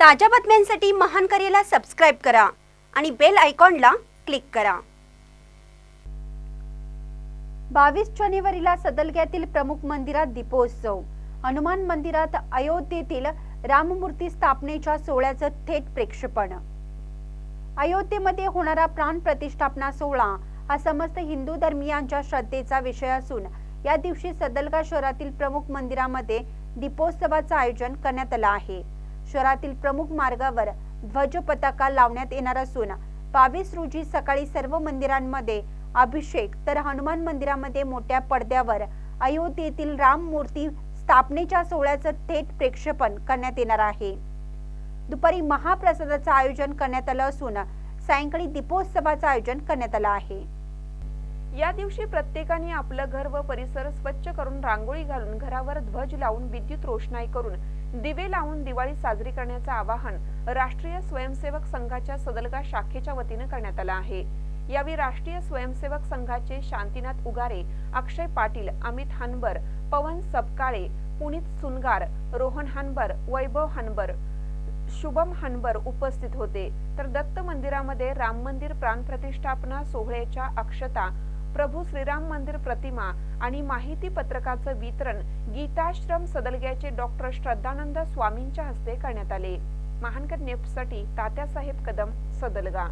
ताज्या बातम्यांसाठी महान करेला सबस्क्राईब करा आणि बेल आयकॉनला क्लिक करा. बावीस जानेवारीला सदलग्यातील प्रमुख मंदिरात दीपोत्सव. हनुमान मंदिरात अयोध्येतील राममूर्ती स्थापनेच्या सोहळ्याचं थेट प्रेक्षेपण. अयोध्येमध्ये होणारा प्राण प्रतिष्ठापना सोहळा हा समस्त हिंदू धर्मियांच्या श्रद्धेचा विषय असून या दिवशी सदलगा शहरातील प्रमुख मंदिरामध्ये दीपोत्सवाचं आयोजन करण्यात आलं आहे. शहरातील प्रमुख मार्गावर ध्वज पताका लावण्यात येणार असून बावीस रोजी सकाळी सर्व मंदिरांमध्ये अभिषेक तर हनुमान मंदिरामध्ये मोठ्या पडद्यावर अयोध्येतील राम मूर्ती स्थापनेच्या सोहळ्याचं थेट प्रेक्षेपण करण्यात येणार आहे. दुपारी महाप्रसादाचं आयोजन करण्यात आलं असून सायंकाळी दीपोत्सवाचं आयोजन करण्यात आलं आहे. या दिवशी प्रत्येकाने आपलं घर व परिसर स्वच्छ करून रांगोळी घालून घरावर ध्वज लावून विद्युत रोषणाई करून दिवे लावून दिवाळी साजरी करण्याचं आवाहन राष्ट्रीय स्वयंसेवक संघाच्या सदलगा शाखेच्या वतीनं करण्यात आलं आहे. यावेळी राष्ट्रीय स्वयंसेवक संघाचे शांतीनाथ उगारे अक्षय पाटील अमित हनबर पवन सबकाळे पुनीत सुनगार रोहन हनबर वैभव हनबर शुभम हनबर उपस्थित होते. तर दत्त मंदिरामध्ये राम मंदिर प्राणप्रतिष्ठापना सोहळ्याच्या अक्षता प्रभू श्रीराम मंदिर प्रतिमा आणि माहिती पत्रकाचं वितरण गीताश्रम सदलग्याचे डॉक्टर श्रद्धानंद स्वामींच्या हस्ते करण्यात आले. महानकर नेफ्टसाठी तात्यासाहेब कदम सदलगा.